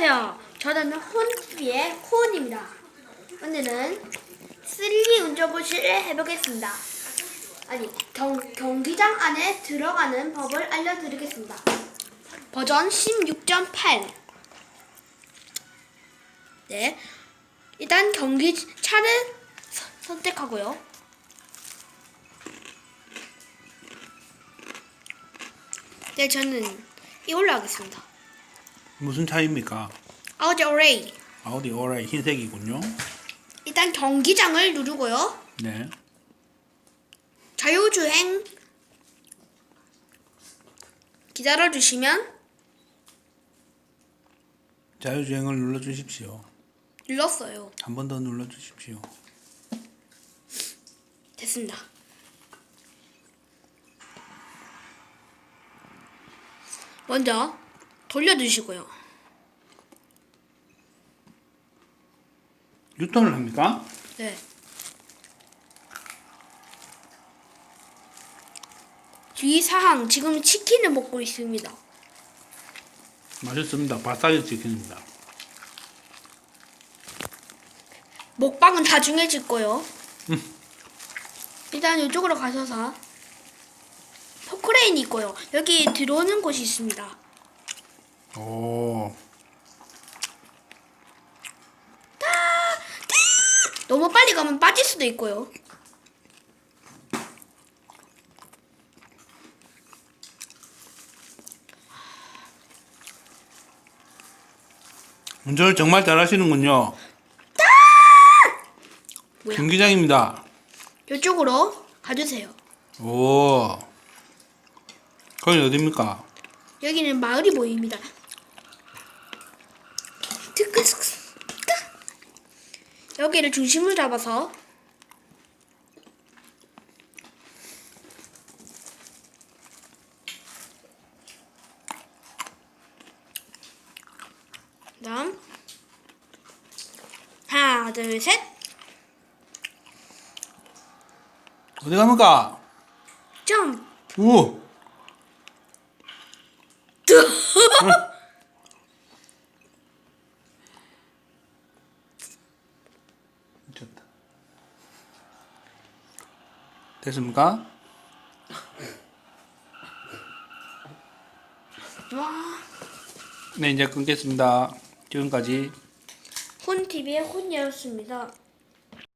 안녕하세요. 저는 혼TV의 호은입니다. 오늘은 3D 운전부실을 해보겠습니다. 아니, 경, 경기장 안에 들어가는 법을 알려드리겠습니다. 버전 16.8 네, 일단 경기 차를 서- 선택하고요. 네, 저는 이걸로 하겠습니다. 무슨 차입니까? 아우디 어레이. 아우디 오라이 흰색이군요. 일단 경기장을 누르고요. 네. 자유주행 기다려 주시면 자유주행을 눌러 주십시오. 눌렀어요. 한 번 더 눌러 주십시오. 됐습니다. 먼저 돌려주시고요. 유턴을 합니까? 네. 주의 사항 지금 치킨을 먹고 있습니다. 맛있습니다. 바싸게 치킨입니다. 먹방은 나중에 질 거요. 일단 이쪽으로 가셔서 포크레인이 있고요. 여기 들어오는 곳이 있습니다. 오. 너무 빨리 가면 빠질 수도 있고요. 운전을 정말 잘하시는군요. 뭐야? 경기장입니다. 이쪽으로 가주세요. 오. 거기 어딥니까? 여기는 마을이 보입니다. 여기를 중심을 잡아서 다음 하나 둘 셋. 어디 갑니까? 점프. 우. 됐습니까? 와. 네, 이제 끊겠습니다. 지금까지 혼TV의 혼이었습니다.